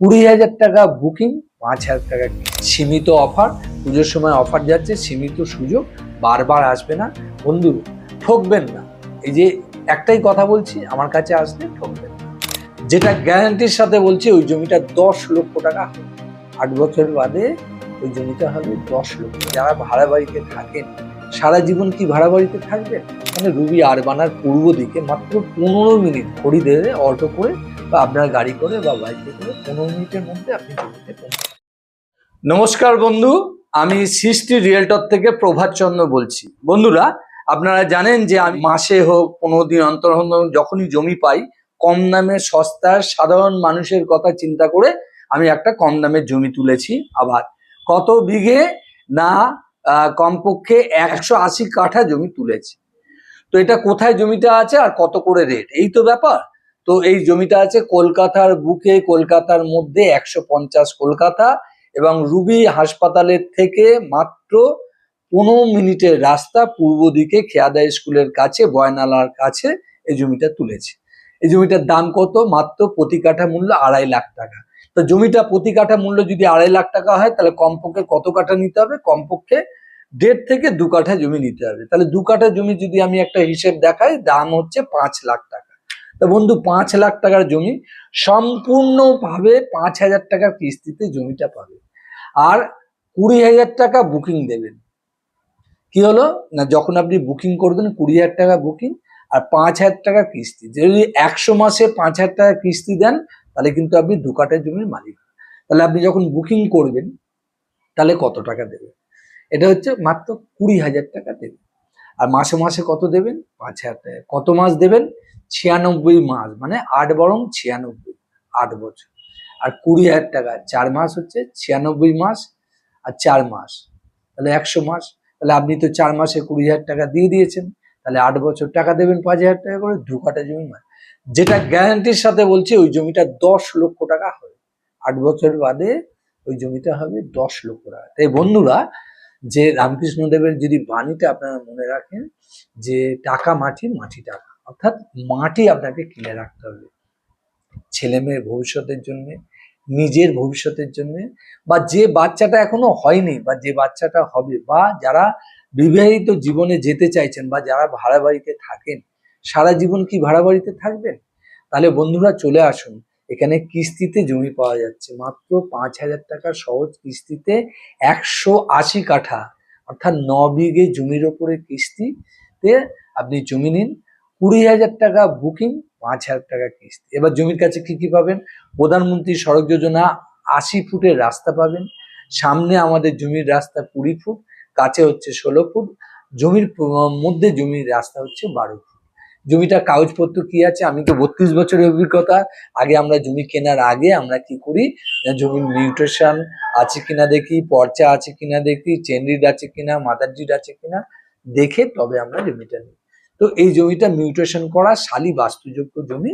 কুড়ি হাজার টাকা বুকিং, পাঁচ হাজার টাকা সীমিত অফার। পুজোর সময় অফার যাচ্ছে, সীমিত সুযোগ, বারবার আসবে না। বন্ধু, ঠকবেন না। এই যে একটাই কথা বলছি, আমার কাছে আসলে ঠকবেন না। যেটা গ্যারান্টির সাথে বলছি, ওই জমিটা দশ লক্ষ টাকা আট বছর বাদে ওই জমিটা হবে দশ লক্ষ। যারা ভাড়া বাড়িতে থাকেন, সারা জীবন কি ভাড়া বাড়িতে থাকবেন? মানে রুবি আরবানার পূর্ব দিকে মাত্র পনেরো মিনিট খড়ি দেবে অটো করে বা আপনার গাড়ি করে বা বাইকে করে পনেরো মিনিটের মধ্যে আপনি জমিতে নমস্কার বন্ধু, আমি সৃষ্টি রিয়েলটর থেকে প্রভাত চন্দ্র বলছি। বন্ধুরা, আপনারা জানেন যে আমি মাসে হোক, পনেরো দিন অন্তর যখনই জমি পাই, কম দামে সস্তার সাধারণ মানুষের কথা চিন্তা করে আমি একটা কম দামের জমি তুলেছি আবার। কত বিঘে? না কমপক্ষে একশো আশি কাঠা জমি তুলেছি। তো এটা কোথায় জমিটা আছে আর কত করে রেট এই তো ব্যাপার। তো এই জমিটা আছে কলকাতার বুকে, কলকাতার মধ্যে একশো পঞ্চাশ কলকাতা এবং রুবি হাসপাতালের থেকে মাত্র পনেরো মিনিটের রাস্তা পূর্ব দিকে খেয়াদা স্কুলের কাছে, বয়নালার কাছে এই জমিটা তুলেছে। এই জমিটার দাম কত? মাত্র প্রতি কাঠা মূল্য আড়াই লাখ টাকা। তো জমিটা প্রতি কাঠা মূল্য যদি আড়াই লাখ টাকা হয়, তাহলে কমপক্ষে কত কাঠা নিতে হবে? কমপক্ষে দেড় থেকে দু কাঠা জমি নিতে হবে। তাহলে দু কাঠা জমি যদি আমি একটা হিসেব দেখাই, দাম হচ্ছে পাঁচ লাখ টাকা। তা বন্ধু, পাঁচ লাখ টাকার জমি, সম্পূর্ণভাবে পাঁচ হাজার টাকার কিস্তিতে জমিটা পাবে। আর কুড়ি হাজার টাকা বুকিং দেবেন। কি হলো? না, যখন আপনি বুকিং করবেন, কুড়ি হাজার টাকা বুকিং আর পাঁচ হাজার টাকা কিস্তি। যদি একশো মাসে পাঁচ হাজার টাকা কিস্তি দেন, তাহলে কিন্তু আপনি দু কাঠা জমির মালিক। তাহলে আপনি যখন বুকিং করবেন, তাহলে কত টাকা দেবেন? এটা হচ্ছে মাত্র কুড়ি হাজার টাকা দেবেন। আর মাসে মাসে কত দেবেন? পাঁচ হাজার টাকা। কত মাস দেবেন? ছিয়ানব্বই মাস। মানে আট বরং ছিয়ানব্বই। আট বছর। আর কুড়ি হাজার টাকা। চার মাস হচ্ছে ছিয়ানব্বই মাস আর চার মাস। তাহলে একশো মাস। তাহলে আপনি তো চার মাসে কুড়ি হাজার টাকা দিয়ে দিয়েছেন। তাহলে আট বছর টাকা দেবেন পাঁচ হাজার টাকা করে দু কাটা জমি মাস। যেটা গ্যারান্টির সাথে বলছি, ওই জমিটা দশ লক্ষ টাকা হবে। আট বছর বাদে ওই জমিটা হবে দশ লক্ষ টাকা। তাই বন্ধুরা যে রামকৃষ্ণদেবের যদি বাণীটা আপনারা মনে রাখেন, যে টাকা মাটি মাটি টাকা। অর্থাৎ মাটি আপনাকে কিনে রাখতে হবে। ছেলে মেয়ের ভবিষ্যতের জন্যে, নিজের ভবিষ্যতের জন্য, বা যে বাচ্চাটা এখনও হয়নি, বা যে বাচ্চাটা হবে, বা যারা বিবাহিত জীবনে যেতে চাইছেন, বা যারা ভাড়া বাড়িতে থাকেন, সারা জীবন কি ভাড়া বাড়িতে থাকবেন? তাহলে বন্ধুরা চলে আসুন। এখানে কিস্তিতে জমি পাওয়া যাচ্ছে। মাত্র পাঁচ হাজার টাকা সহজ কিস্তিতে একশো আশি কাঠা, অর্থাৎ ন বিঘে জমির ওপরে কিস্তিতে আপনি জমি নিন। কুড়ি হাজার টাকা বুকিং, পাঁচ হাজার টাকা কিস্তি। এবার জমির কাছে কি কি পাবেন? প্রধানমন্ত্রী সড়ক যোজনা, আশি ফুটের রাস্তা পাবেন। সামনে আমাদের জমির রাস্তা কুড়ি ফুট, কাছে হচ্ছে ষোলো ফুট। জমির মধ্যে জমির রাস্তা হচ্ছে বারো ফুট। জমিটা কাগজপত্র কি আছে? আমি তো বত্রিশ বছরের অভিজ্ঞতা। আগে আমরা জমি কেনার আগে আমরা কি করি? জমির নিউট্রিশন আছে কিনা দেখি, পর্চা আছে কিনা দেখি চেনরিড আছে কিনা মাদারজিড আছে কিনা দেখে তবে আমরা জমিটা নিই। তো এই জমিটা মিউটেশন করা শালি বাস্তুযোগ্য জমি।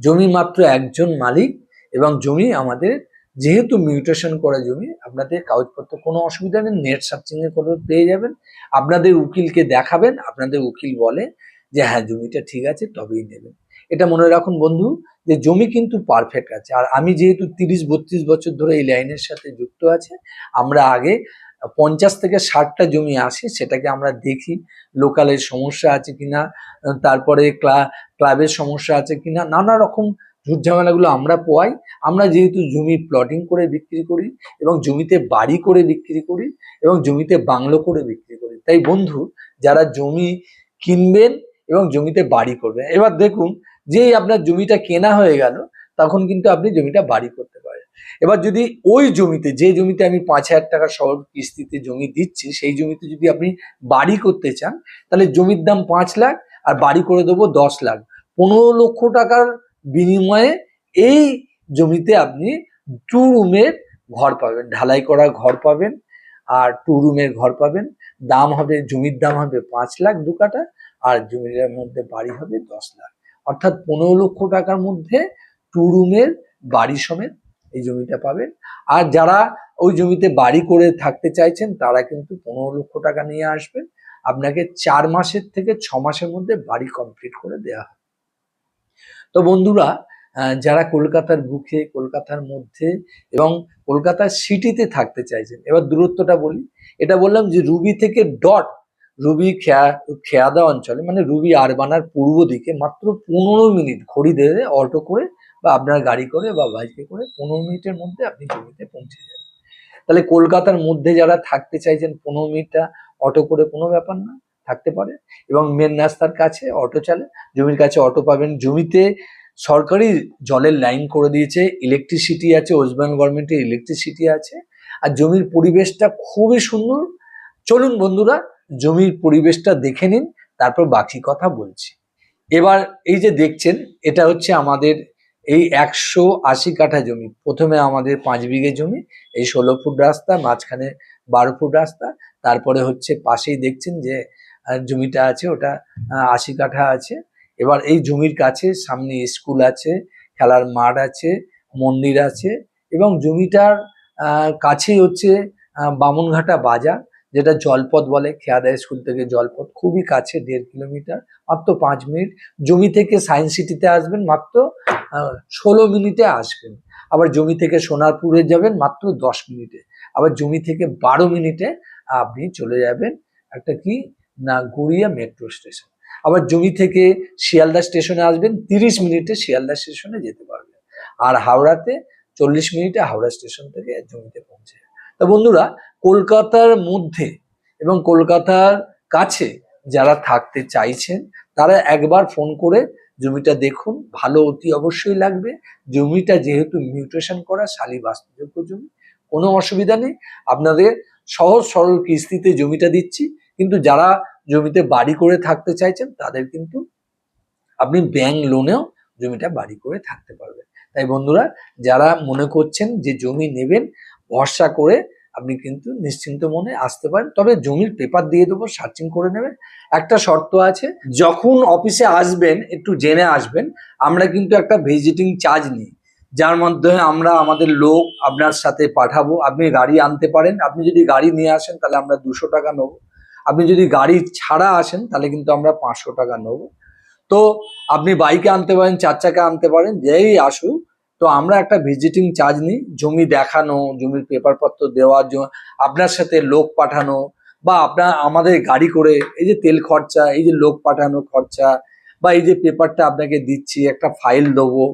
জমি মাত্র একজন মালিক এবং জমি আমাদের যেহেতু মিউটেশন করা জমি, আপনাদের কাগজপত্র কোনো অসুবিধা নেই, নেট সার্চিং এ করে পেয়ে যাবেন। আপনাদের উকিলকে দেখাবেন, আপনাদের উকিল বলে যে হ্যাঁ জমিটা ঠিক আছে, তবেই নেবেন। এটা মনে রাখুন বন্ধু যে জমি কিন্তু পারফেক্ট আছে। আর আমি যেহেতু তিরিশ, বত্রিশ বছর ধরে এই লাইনের সাথে যুক্ত আছে, আমরা আগে পঞ্চাশ থেকে ষাটটা জমি আসে, সেটাকে আমরা দেখি লোকালের সমস্যা আছে কিনা, তারপরে ক্লা- ক্লাবের সমস্যা আছে কিনা, নানা রকম ঝুট ঝামেলাগুলো আমরা পোয়াই। আমরা যেহেতু জমি প্লটিং করে বিক্রি করি এবং জমিতে বাড়ি করে বিক্রি করি এবং জমিতে বাংলো করে বিক্রি করি। তাই বন্ধু, যারা জমি কিনবেন এবং জমিতে বাড়ি করবেন এবার দেখুন, যেই আপনার জমিটা কেনা হয়ে গেল, তখন কিন্তু আপনি জমিটা বাড়ি করতে পারেন। এবার যদি ওই জমিতে, যে জমিতে আমি পাঁচ হাজার টাকা সহজ কিস্তিতে জমি দিচ্ছি, সেই জমিতে যদি আপনি বাড়ি করতে চান, তাহলে জমির দাম পাঁচ লাখ আর বাড়ি করে দেবো দশ লাখ। পনেরো লক্ষ টাকার বিনিময়ে এই জমিতে আপনি টু রুমের ঘর পাবেন। ঢালাই করা ঘর পাবেন আর টু রুমের ঘর পাবেন। দাম হবে, জমির দাম হবে পাঁচ লাখ দু কাটা আর জমির মধ্যে বাড়ি হবে দশ লাখ। অর্থাৎ পনেরো লক্ষ টাকার মধ্যে টু রুমের বাড়ি সমেত এই জমিটা পাবেন। আর যারা ওই জমিতে বাড়ি করে থাকতে চাইছেন, তারা কিন্তু পনেরো লক্ষ টাকা নিয়ে আসবেন। আপনাকে চার মাসের থেকে ছ মাসের মধ্যে বাড়ি কমপ্লিট করে দেওয়া হবে। তো বন্ধুরা যারা কলকাতার বুকে, কলকাতার মধ্যে এবং কলকাতার সিটিতে থাকতে চাইছেন, এবার দূরত্বটা বলি। এটা বললাম যে রুবি থেকে ডট রুবি খেয়া, খেয়াদা অঞ্চলে মানে রুবি আরবানার পূর্ব দিকে মাত্র পনেরো মিনিট ঘড়ি ধরে অটো করে বা আপনার গাড়ি করে বা বাইকে করে পনেরো মিনিটের মধ্যে আপনি জমিতে পৌঁছে যাবেন। তাহলে কলকাতার মধ্যে যারা থাকতে চাইছেন, পনেরো মিনিটটা অটো করে কোনো ব্যাপার না, থাকতে পারে। এবং মেন রাস্তার কাছে অটো চালে, জমির কাছে অটো পাবেন। জমিতে সরকারি জলের লাইন করে দিয়েছে ইলেকট্রিসিটি আছে ওয়েস্ট বেঙ্গল গভর্নমেন্টের ইলেকট্রিসিটি আছে। আর জমির পরিবেশটা খুবই সুন্দর। চলুন বন্ধুরা জমির পরিবেশটা দেখে নিন, তারপর বাকি কথা বলছি। এবার এই যে দেখছেন, এটা হচ্ছে আমাদের এই একশো আশি কাঠা জমি। প্রথমে আমাদের পাঁচ বিঘে জমি, এই ষোলো ফুট রাস্তা, মাঝখানে বারো ফুট রাস্তা, তারপরে হচ্ছে পাশেই দেখছেন যে জমিটা আছে, ওটা আশি কাঠা আছে। এবার এই জমির কাছে সামনে স্কুল আছে, খেলার মাঠ আছে, মন্দির আছে এবং জমিটার কাছেই হচ্ছে বামনঘাটা বাজার। যেটা জলপথ বলে খেয়াদা স্কুল থেকে জলপথ, খুবই কাছে, দেড় কিলোমিটার, মাত্র পাঁচ মিনিট। জমি থেকে সায়েন্স সিটিতে আসবেন, মাত্র ষোলো মিনিটে আসবেন। আবার জমি থেকে সোনারপুরে যাবেন, মাত্র দশ মিনিটে। আবার জমি থেকে বারো মিনিটে আপনি চলে যাবেন একটা কি? না গড়িয়া মেট্রো স্টেশন। আবার জমি থেকে শিয়ালদা স্টেশনে আসবেন, তিরিশ মিনিটে শিয়ালদা স্টেশনে যেতে পারবেন। আর হাওড়াতে চল্লিশ মিনিটে হাওড়া স্টেশন থেকে জমিতে পৌঁছে। তা বন্ধুরা, কলকাতার মধ্যে এবং কলকাতার কাছে যারা থাকতে চাইছেন, তারা একবার ফোন করে জমিটা দেখুন। ভালো অতি অবশ্যই লাগবে। জমিটা যেহেতু মিউটেশন করা, শালি বাস্তুযোগ্য জমি, কোনো অসুবিধা নেই। আপনাদের সহজ সরল কিস্তিতে জমিটা দিচ্ছি, কিন্তু যারা জমিতে বাড়ি করে থাকতে চাইছেন, তাদের কিন্তু আপনি ব্যাংক লোনেও জমিটা বাড়ি করে থাকতে পারবেন। তাই বন্ধুরা, যারা মনে করছেন যে জমি নেবেন ভরসা করে আপনি কিন্তু নিশ্চিন্ত মনে আসতে পারেন। তবে জমির পেপার দিয়ে দেবো সার্চিং করে নেবেন। একটা শর্ত আছে, যখন অফিসে আসবেন, একটু জেনে আসবেন, আমরা কিন্তু একটা ভিজিটিং চার্জ নিই। যার মাধ্যমে আমরা আমাদের লোক আপনার সাথে পাঠাবো। আপনি গাড়ি আনতে পারেন। আপনি যদি গাড়ি নিয়ে আসেন, তাহলে আমরা দুশো টাকা নেব। আপনি যদি গাড়ি ছাড়া আসেন, তাহলে কিন্তু আমরা পাঁচশো টাকা নেব। তো আপনি বাইকে আনতে পারেন, চার চাকা আনতে পারেন, যেই আসুক তো আমরা একটা ভিজিটিং চার্জ নিই, জমি দেখানো, জমির পেপারপত্র দেওয়ার জন্য, আপনার সাথে লোক পাঠানো বা আপনার, আমাদের গাড়ি করে, এই যে তেল খরচা, এই যে লোক পাঠানো খরচা বা এই যে পেপারটা আপনাকে দিচ্ছি, একটা ফাইল দেবো,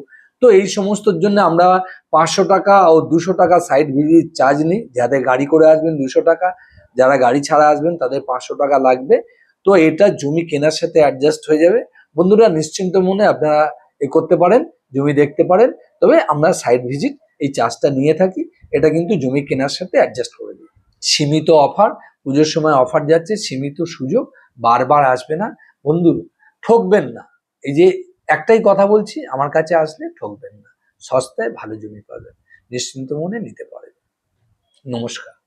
তো এই সমস্তর জন্য আমরা পাঁচশো টাকা ও দুশো টাকা সাইড ভিজিট চার্জ নিই। যাদের গাড়ি করে আসবেন দুশো টাকা, যারা গাড়ি ছাড়া আসবেন তাদের পাঁচশো টাকা লাগবে। তো এটা জমি কেনার সাথে অ্যাডজাস্ট হয়ে যাবে। বন্ধুরা, নিশ্চিন্ত মনে আপনারা এ করতে পারেন। জমি দেখতে পারেন, তবে আমরা সাইড ভিজিট এই চার্জটা নিয়ে থাকি, এটা কিন্তু জমি কেনার সাথে অ্যাডজাস্ট করে দিই। সীমিত অফার পুজোর সময় অফার যাচ্ছে, সীমিত সুযোগ, বারবার আসবে না। বন্ধু, ঠকবেন না। এই যে একটাই কথা বলছি, আমার কাছে আসলে ঠকবেন না। সস্তায় ভালো জমি পাবেন, নিশ্চিন্ত মনে নিতে পারেন। নমস্কার।